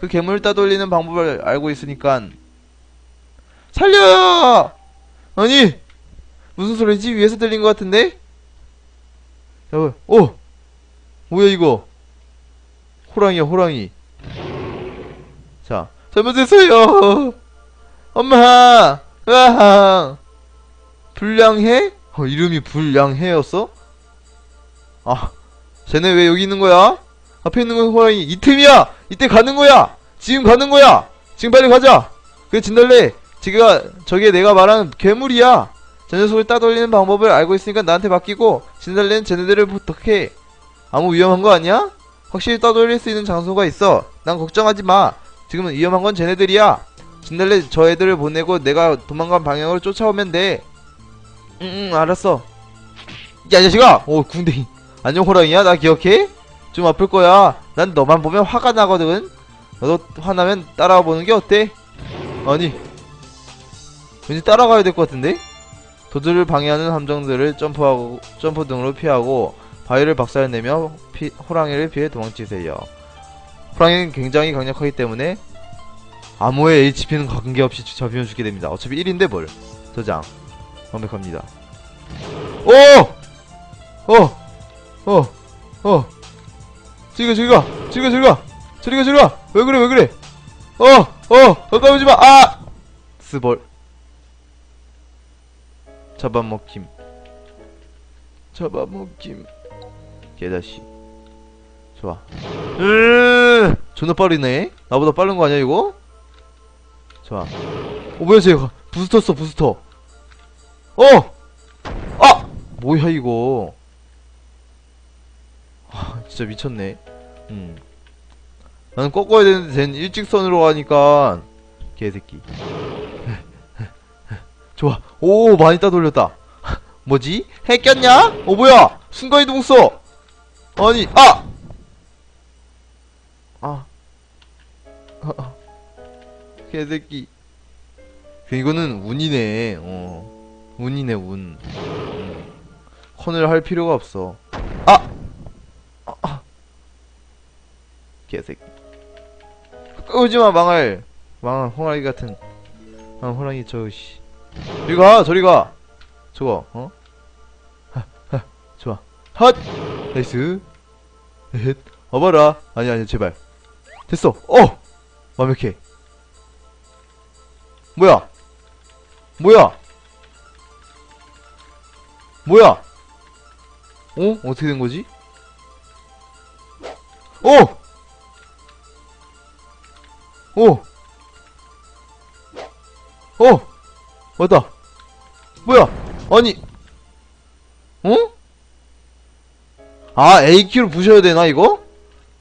그 괴물 따돌리는 방법을 알고 있으니까 살려! 아니 무슨 소리지? 위에서 들린 것 같은데? 야, 어 뭐야 이거? 호랑이야 호랑이. 자 잘못했어요. 엄마, 으아, 불량해? 어, 이름이 불량해였어? 아, 쟤네 왜 여기 있는 거야? 앞에 있는 건 호랑이 이 틈이야! 이때 가는 거야! 지금 가는 거야! 지금 빨리 가자! 그 진달래, 지가 저게 내가 말하는 괴물이야! 저 녀석을 따돌리는 방법을 알고 있으니까 나한테 맡기고 진달래는 쟤네들을 부탁해. 아무 위험한 거 아니야? 확실히 따돌릴 수 있는 장소가 있어. 난 걱정하지 마. 지금은 위험한 건 쟤네들이야. 진달래 저 애들을 보내고 내가 도망간 방향으로 쫓아오면 돼. 응, 응, 알았어. 야, 이 자식아! 오, 궁뎅이. 안녕, 호랑이야? 나 기억해? 좀 아플 거야. 난 너만 보면 화가 나거든. 너도 화나면 따라와 보는 게 어때? 아니. 왠지 따라가야 될 것 같은데? 도주를 방해하는 함정들을 점프하고, 점프 등으로 피하고, 바위를 박살내며 피, 호랑이를 피해 도망치세요. 호랑이는 굉장히 강력하기 때문에 암호의 HP는 관계없이 주- 잡히면 죽게 됩니다. 어차피 1인데 뭘. 저장. 완벽합니다. 오! 어! 어! 어! 저리가 저리가! 저리가 저리가! 저리가 저리가! 왜 그래 왜 그래! 어! 어! 가까이 오지마! 아! 스벌 잡아먹힘 잡아먹힘 개다시 좋아 으 존나 빠르네 나보다 빠른 거 아니야 이거? 좋아 어 뭐야 쟤가 부스터 써 부스터 어! 아! 뭐야 이거 아 진짜 미쳤네 음 나는 꺾어야 되는데 쟤는 일직선으로 가니까 개새끼 좋아 오 많이 따돌렸다 뭐지? 핵 꼈냐? 어 뭐야 순간이동 써 아니 아! 아 아, 아. 개새끼 이거는 운이네 어 운이네 운 음. 컨을 할 필요가 없어 아! 아, 아. 개새끼. 오지마 망할 망할 호랑이 같은 아 호랑이 저씨. 저리 가 저리 가. 저거 어? 하, 하, 좋아. 핫 나이스. 헷 와봐라. 아니 아니 제발. 됐어. 어! 완벽해. 뭐야? 뭐야? 뭐야? 어? 어떻게 된 거지? 어 오! 어! 왔다! 뭐야! 아니! 어? 아, A키로 부셔야 되나, 이거?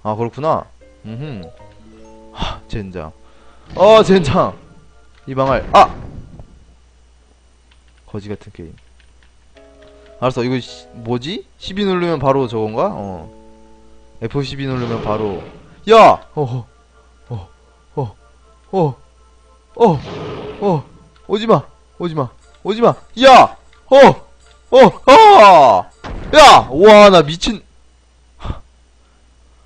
아, 그렇구나. 음흠. 하, 젠장. 어, 젠장! 이 망할. 아! 거지 같은 게임. 알았어, 이거, 시, 뭐지? 12 누르면 바로 저건가? 어. F12 누르면 바로. 야! 어허. 어, 어, 어, 오지마, 오지마, 오지마, 야! 어, 어, 아! 야! 와, 나 미친.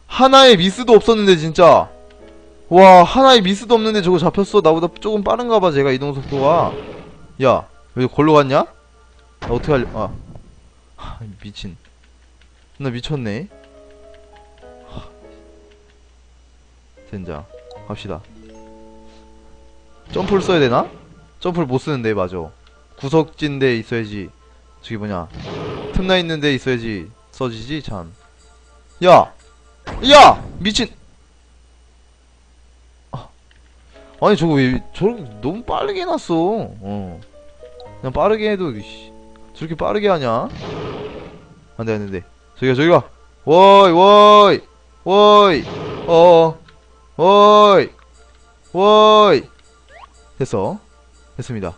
하나의 미스도 없었는데, 진짜. 와, 하나의 미스도 없는데 저거 잡혔어. 나보다 조금 빠른가봐, 제가 이동 속도가. 야, 왜 걸로 갔냐? 나 어떻게 할려, 아. 하, 미친. 나 미쳤네. 하. 젠장. 갑시다. 점프를 써야 되나? 점프를 못 쓰는데 맞아. 구석진 데 있어야지. 저기 뭐냐? 틈나 있는 데 있어야지 써지지 참. 야! 야! 미친! 아. 아니 저거 왜 저렇게 너무 빠르게 해놨어. 어. 그냥 빠르게 해도 씨, 저렇게 빠르게 하냐? 안돼 안돼 저기가 저기가. 워이 워이 워이. 어어. 워이 워이 됐어 됐습니다.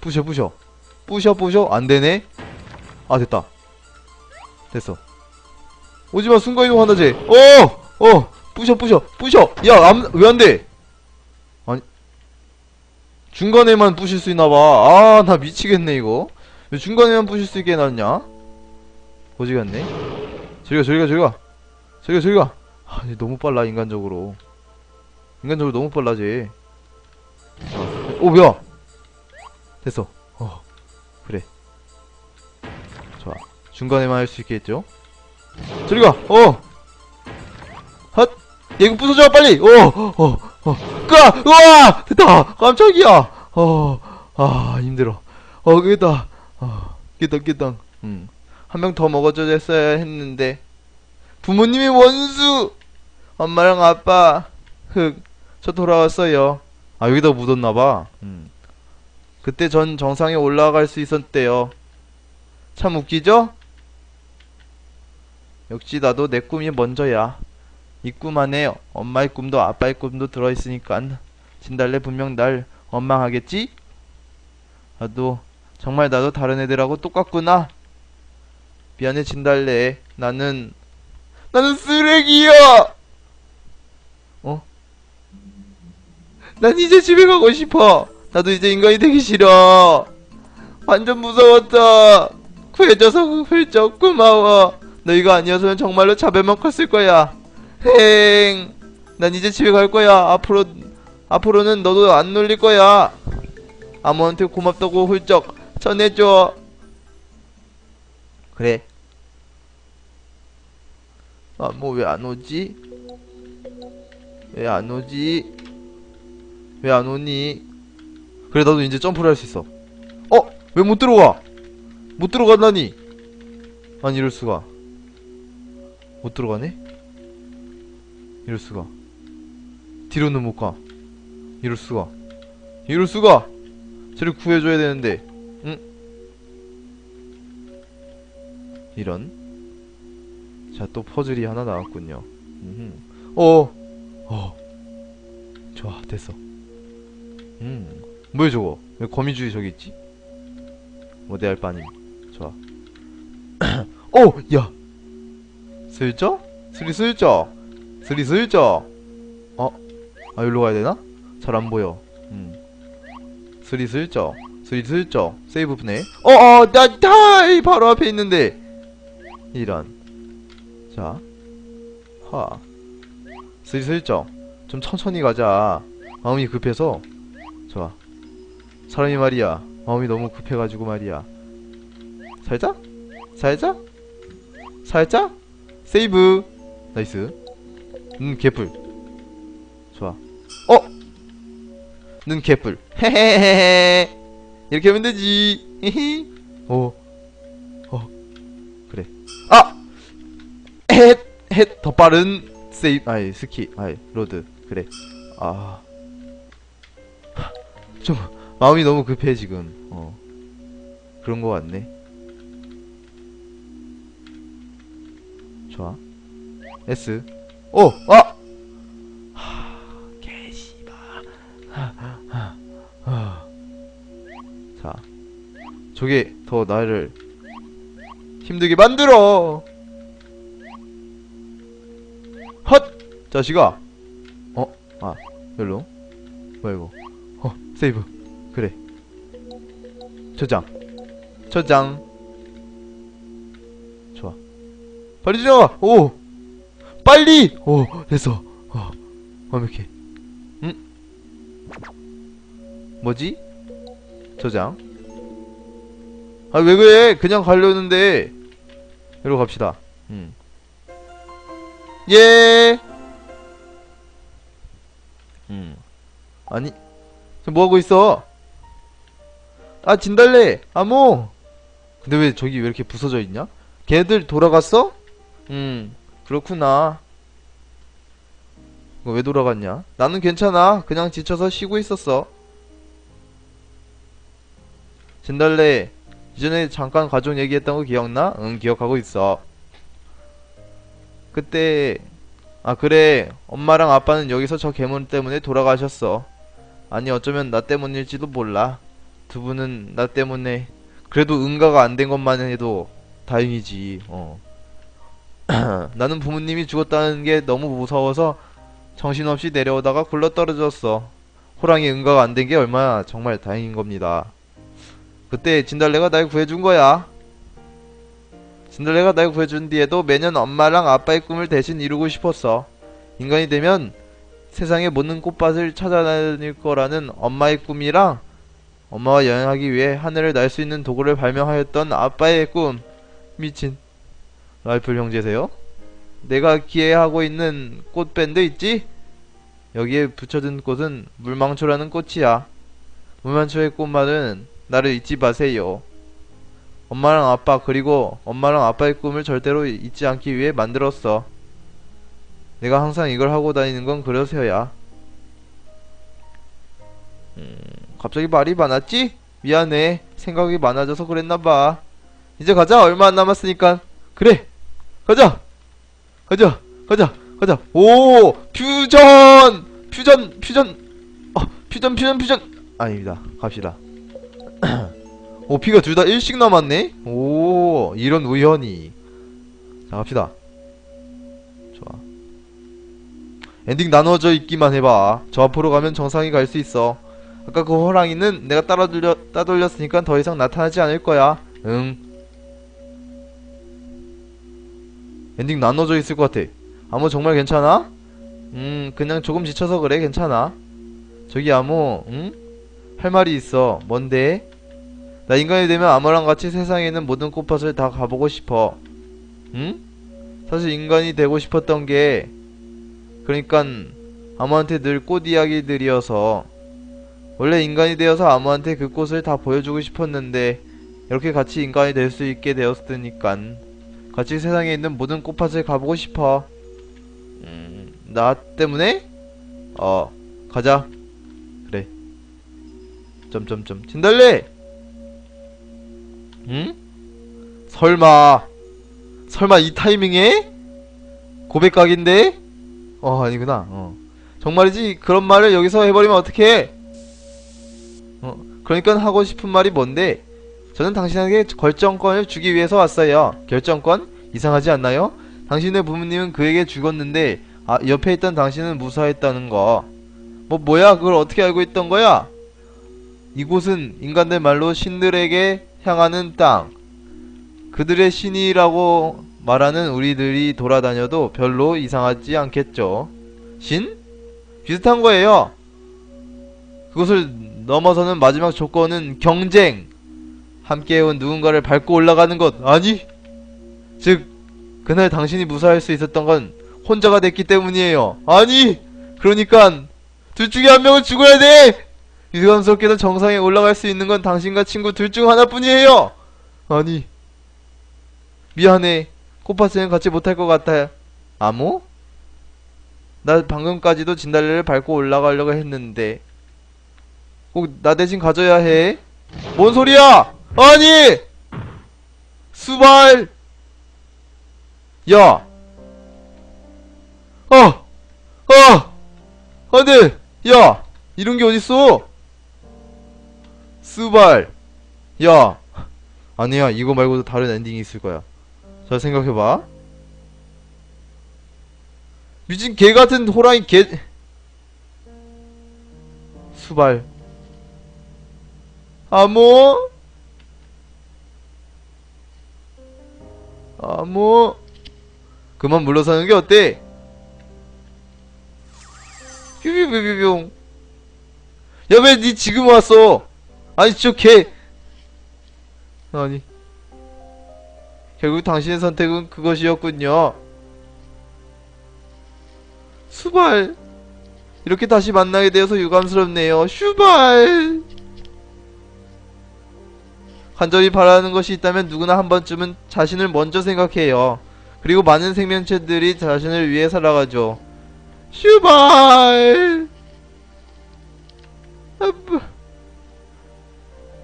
부셔 부셔. 부셔 부셔. 안되네. 아 됐다. 됐어. 오지마 순간이동 한다지 어어. 부셔 부셔. 부셔. 야왜 안돼? 아니 중간에만 부실 수 있나봐. 아 나 미치겠네 이거. 왜 중간에만 부실 수 있게 해놨냐? 거지 같네. 저리가 저리가 저리가. 저리가 저리가. 아, 얘 너무 빨라 인간적으로. 인간적으로 너무 빨라지. 자, 오 뭐야? 됐어. 어 그래. 좋아. 중간에만 할 수 있겠죠? 저리 가. 어. 헛. 야, 이거 부서져 빨리. 어. 어. 어. 까. 우와. 됐다. 깜짝이야. 어. 아 힘들어. 어 그겠다. 어. 깼다 깼다. 음. 한 명 더 먹어줘야 했는데. 부모님의 원수. 엄마랑 아빠. 흑. 저 돌아왔어요. 아 여기다 묻었나봐. 음. 그때 전 정상에 올라갈 수 있었대요. 참 웃기죠? 역시 나도 내 꿈이 먼저야. 이 꿈 안에 엄마의 꿈도 아빠의 꿈도 들어있으니까 진달래 분명 날 원망하겠지? 나도 정말 나도 다른 애들하고 똑같구나. 미안해 진달래. 나는 나는 쓰레기야. 난 이제 집에 가고 싶어. 나도 이제 인간이 되기 싫어. 완전 무서웠다. 구해줘서 훌쩍 고마워. 너희가 아니었으면 정말로 자배만 컸을 거야. 행. 난 이제 집에 갈 거야. 앞으로 앞으로는 너도 안 놀릴 거야. 아무한테 고맙다고 훌쩍 전해줘. 그래. 아, 뭐 왜 안 오지? 왜 안 오지? 왜 안 오니? 그래, 나도 이제 점프를 할 수 있어. 어? 왜 못 들어가? 못 들어간다니? 아니, 이럴 수가. 못 들어가네? 이럴 수가. 뒤로는 못 가. 이럴 수가. 이럴 수가! 쟤를 구해줘야 되는데. 응? 이런. 자, 또 퍼즐이 하나 나왔군요. 음흠. 어! 어. 좋아, 됐어. 음. 뭐야, 저거? 왜 거미줄이 저기 있지? 뭐, 내알 바님. 좋아. 어! 야! 슬쩍? 스리슬쩍! 스리슬쩍! 어? 아, 여기로 가야 되나? 잘 안 보여. 음. 스리슬쩍. 스리슬쩍. 세이브 네 어, 어, 나, 다! 바로 앞에 있는데! 이런. 자. 하. 슬슬쩍. 좀 천천히 가자. 마음이 급해서. 사람이 말이야. 마음이 너무 급해가지고 말이야. 살짝? 살짝? 살짝? 세이브. 나이스. 음, 개뿔. 좋아. 어! 눈 개뿔. 헤헤헤헤. 이렇게 하면 되지. 히히. 오. 어. 그래. 아! 헷! 헷! 더 빠른 세이브. 아이, 스키. 아이, 로드. 그래. 아. 좀, 마음이 너무 급해, 지금. 어. 그런 거 같네. 좋아. S. 오! 아! 자. 저게 더 나를 힘들게 만들어! 헛! 자식아! 어? 아, 별로? 뭐야, 이거? 어, 세이브. 그래. 저장. 저장. 좋아. 지나가! 오! 빨리! 오, 됐어. 어, 완벽해. 응? 뭐지? 저장. 아, 왜 그래? 그냥 가려는데. 이리로 갑시다. 음. 예! 음. 아니, 저 뭐하고 있어? 아, 진달래! 아모! 근데 왜 저기 왜 이렇게 부서져 있냐? 걔들 돌아갔어? 음, 그렇구나. 왜 돌아갔냐? 나는 괜찮아. 그냥 지쳐서 쉬고 있었어. 진달래, 이전에 잠깐 가족 얘기했던 거 기억나? 응, 기억하고 있어. 그때, 아, 그래. 엄마랑 아빠는 여기서 저 괴물 때문에 돌아가셨어. 아니, 어쩌면 나 때문일지도 몰라. 두 분은 나 때문에, 그래도 응가가 안 된 것만 해도 다행이지, 어. 나는 부모님이 죽었다는 게 너무 무서워서 정신없이 내려오다가 굴러 떨어졌어. 호랑이 응가가 안 된 게 얼마나 정말 다행인 겁니다. 그때 진달래가 날 구해준 거야. 진달래가 날 구해준 뒤에도 매년 엄마랑 아빠의 꿈을 대신 이루고 싶었어. 인간이 되면 세상의 모든 꽃밭을 찾아다닐 거라는 엄마의 꿈이랑 엄마와 여행하기 위해 하늘을 날 수 있는 도구를 발명하였던 아빠의 꿈. 미친. 라이플 형제세요? 내가 기회하고 있는 꽃밴드 있지? 여기에 붙여둔 꽃은 물망초라는 꽃이야. 물망초의 꽃말은 나를 잊지 마세요. 엄마랑 아빠 그리고 엄마랑 아빠의 꿈을 절대로 잊지 않기 위해 만들었어. 내가 항상 이걸 하고 다니는 건 그러서야. 음, 갑자기 말이 많았지? 미안해. 생각이 많아져서 그랬나봐. 이제 가자. 얼마 안 남았으니까. 그래. 가자. 가자. 가자. 가자. 오! 퓨전! 퓨전! 퓨전! 어, 퓨전 퓨전 퓨전! 아닙니다. 갑시다. 오, 피가 둘다 1씩 남았네? 오, 이런 우연이. 자, 갑시다. 좋아. 엔딩 나눠져 있기만 해봐. 저 앞으로 가면 정상이 갈 수 있어. 아까 그 호랑이는 내가 따라돌려, 따돌렸으니까 더 이상 나타나지 않을 거야. 응. 엔딩 나눠져 있을 것 같아. 아무 정말 괜찮아? 음, 그냥 조금 지쳐서 그래. 괜찮아. 저기 아무, 응? 할 말이 있어. 뭔데? 나 인간이 되면 아무랑 같이 세상에 있는 모든 꽃밭을 다 가보고 싶어. 응? 사실 인간이 되고 싶었던 게, 그러니깐 아무한테 늘 꽃 이야기들이어서, 원래 인간이 되어서 아무한테 그 꽃을 다 보여주고 싶었는데, 이렇게 같이 인간이 될 수 있게 되었으니깐, 같이 세상에 있는 모든 꽃밭을 가보고 싶어. 음, 나 때문에? 어, 가자. 그래. 점점점. 진달래! 응? 설마 설마 이 타이밍에 고백각인데? 어 아니구나. 어 정말이지 그런 말을 여기서 해버리면 어떡해? 어 그러니까 하고 싶은 말이 뭔데? 저는 당신에게 결정권을 주기 위해서 왔어요. 결정권? 이상하지 않나요? 당신의 부모님은 그에게 죽었는데 아 옆에 있던 당신은 무사했다는 거. 뭐 뭐야 그걸 어떻게 알고 있던 거야? 이곳은 인간들 말로 신들에게 향하는 땅. 그들의 신이라고 말하는 우리들이 돌아다녀도 별로 이상하지 않겠죠. 신? 비슷한 거예요. 그것을 넘어서는 마지막 조건은 경쟁. 함께 온 누군가를 밟고 올라가는 것. 아니? 즉, 그날 당신이 무사할 수 있었던 건 혼자가 됐기 때문이에요. 아니! 그러니까, 둘 중에 한 명은 죽어야 돼! 유감스럽게도 정상에 올라갈 수 있는 건 당신과 친구 둘 중 하나뿐이에요. 아니 미안해. 꽃밭에는 같이 못할 것 같아. 아무? 나 방금까지도 진달래를 밟고 올라가려고 했는데 꼭 나 대신 가져야 해. 뭔 소리야? 아니! 수발! 야! 어! 어! 안 돼! 야! 이런 게 어딨어? 스발 야 아니야 이거 말고도 다른 엔딩이 있을 거야 잘 생각해봐 미친 개 같은 호랑이 개 수발 아모 아모 그만 물러서는 게 어때? 뾰뾰뾰뾰뿅 야 왜 니 지금 왔어? 아니 저 개. 아니. 결국 당신의 선택은 그것이었군요. 수발. 이렇게 다시 만나게 되어서 유감스럽네요. 슈발 간절히 바라는 것이 있다면 누구나 한 번쯤은 자신을 먼저 생각해요 그리고 많은 생명체들이 자신을 위해 살아가죠 슈발.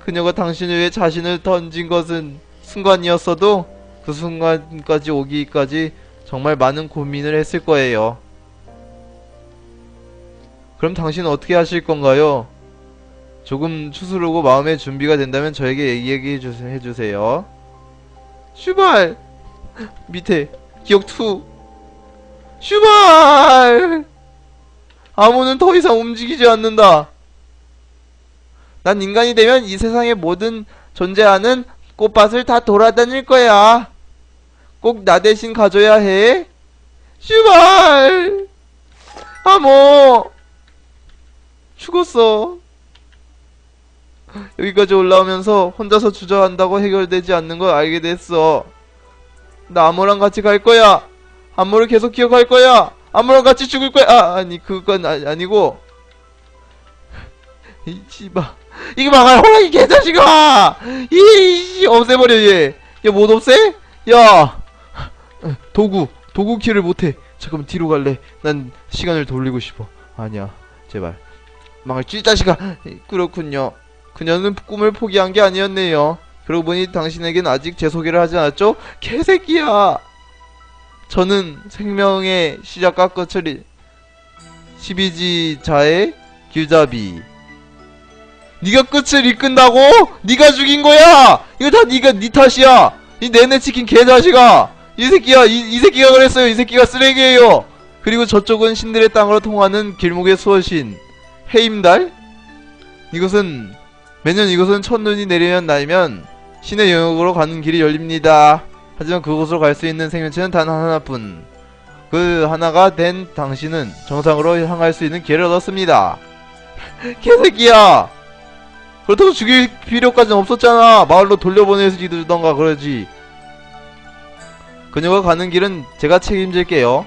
그녀가 당신을 위해 자신을 던진 것은 순간이었어도 그 순간까지 오기까지 정말 많은 고민을 했을 거예요. 그럼 당신은 어떻게 하실 건가요? 조금 추스르고 마음의 준비가 된다면 저에게 얘기해 주세- 해주세요. 슈발! 밑에 기억 2 슈발! 아무는 더 이상 움직이지 않는다. 난 인간이 되면 이 세상의 모든 존재하는 꽃밭을 다 돌아다닐 거야. 꼭 나 대신 가줘야 해. 슈발! 아모 죽었어 여기까지 올라오면서 혼자서 주저한다고 해결되지 않는 걸 알게 됐어. 나 아모랑 같이 갈 거야. 아모를 계속 기억할 거야. 아모랑 같이 죽을 거야. 아 아니 그건 아, 아니고. 이 씨바. 이거 막아 호랑이 개자식아! 이 없애버려 얘 얘 못 없애? 야. 도구 도구 키를 못해. 잠깐만 뒤로 갈래. 난 시간을 돌리고 싶어. 아니야 제발. 망할 쥐 자식아. 그렇군요 그녀는 꿈을 포기한 게 아니었네요. 그러고 보니 당신에겐 아직 제 소개를 하지 않았죠? 개새끼야! 저는 생명의 시작과 끝을 12지자의 길잡이. 네가 끝을 이끈다고? 네가 죽인 거야! 이거 다 네가 네 탓이야! 이 내내 치킨 개자식아! 이 새끼야 이, 이 새끼가 그랬어요. 이 새끼가 쓰레기예요. 그리고 저쪽은 신들의 땅으로 통하는 길목의 수호신 해임달? 이것은 매년 이곳은 첫눈이 내리는 날이면 신의 영역으로 가는 길이 열립니다 하지만 그곳으로 갈 수 있는 생명체는 단 하나뿐 그 하나가 된 당신은 정상으로 향할 수 있는 기회를 얻었습니다 개새끼야 그렇다고 죽일 필요까지는 없었잖아 마을로 돌려보내주던가 그러지 그녀가 가는 길은 제가 책임질게요.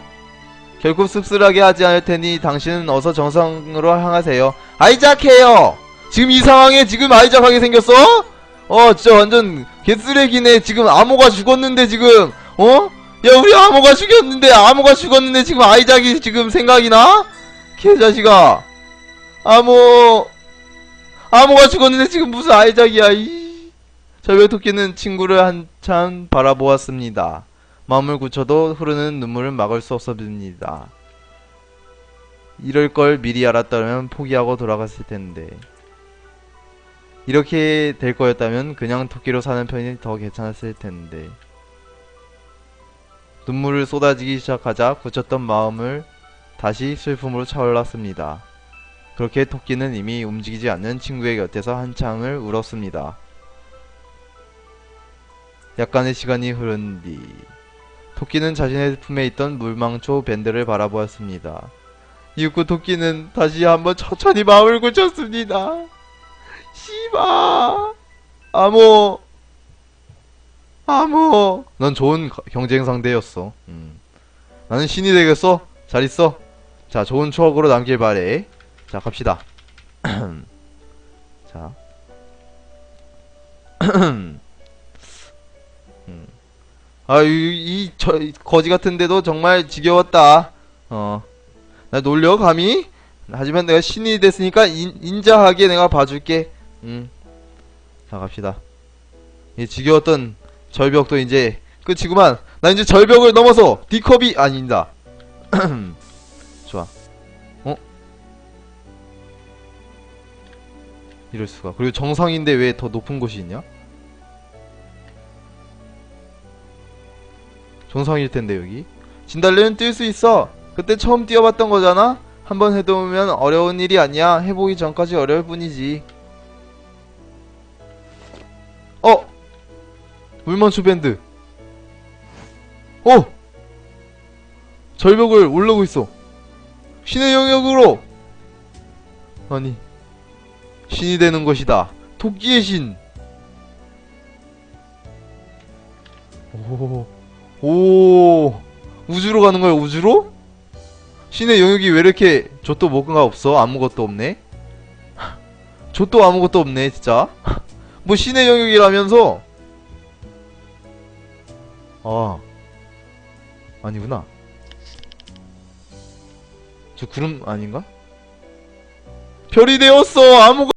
결코 씁쓸하게 하지 않을 테니 당신은 어서 정상으로 향하세요. 아이작해요! 지금 이 상황에 지금 아이작하게 생겼어? 어, 진짜 완전 개쓰레기네. 지금 암호가 죽었는데 지금, 어? 야, 우리 암호가 죽였는데, 암호가 죽었는데 지금 아이작이 지금 생각이 나? 개자식아. 암호, 암호가 죽었는데 지금 무슨 아이작이야, 이. 절벽토끼는 친구를 한참 바라보았습니다. 마음을 굳혀도 흐르는 눈물을 막을 수 없었습니다. 이럴 걸 미리 알았다면 포기하고 돌아갔을 텐데. 이렇게 될 거였다면 그냥 토끼로 사는 편이 더 괜찮았을 텐데. 눈물을 쏟아지기 시작하자 굳혔던 마음을 다시 슬픔으로 차올랐습니다. 그렇게 토끼는 이미 움직이지 않는 친구의 곁에서 한참을 울었습니다. 약간의 시간이 흐른 뒤 토끼는 자신의 품에 있던 물망초 밴드를 바라보았습니다. 이윽고 토끼는 다시 한번 천천히 마음을 굳혔습니다. 씨바 아모 아모 넌 좋은 거- 경쟁 상대였어. 음. 나는 신이 되겠어. 잘 있어. 자 좋은 추억으로 남길 바래. 자 갑시다. 자. 아, 이, 이, 저, 이 거지 같은데도 정말 지겨웠다. 어. 나 놀려, 감히? 하지만 내가 신이 됐으니까 인, 인자하게 내가 봐줄게. 음. 자, 갑시다. 이 지겨웠던 절벽도 이제 끝이구만. 나 이제 절벽을 넘어서 D컵이 아닌다. 좋아. 어? 이럴 수가. 그리고 정상인데 왜 더 높은 곳이 있냐? 정상일 텐데 여기 진달래는 뛸 수 있어 그때 처음 뛰어봤던 거잖아 한번 해보면 어려운 일이 아니야 해보기 전까지 어려울 뿐이지 어. 물만추 밴드. 어 절벽을 올라오고 있어. 신의 영역으로! 아니 신이 되는 것이다. 토끼의 신. 오. 오. 우주로 가는 거야 우주로? 신의 영역이 왜 이렇게 저 또 뭐가 없어? 아무것도 없네? 저 또 아무것도 없네 진짜 뭐 신의 영역이라면서 아 아니구나 저 구름 아닌가? 별이 되었어 아무것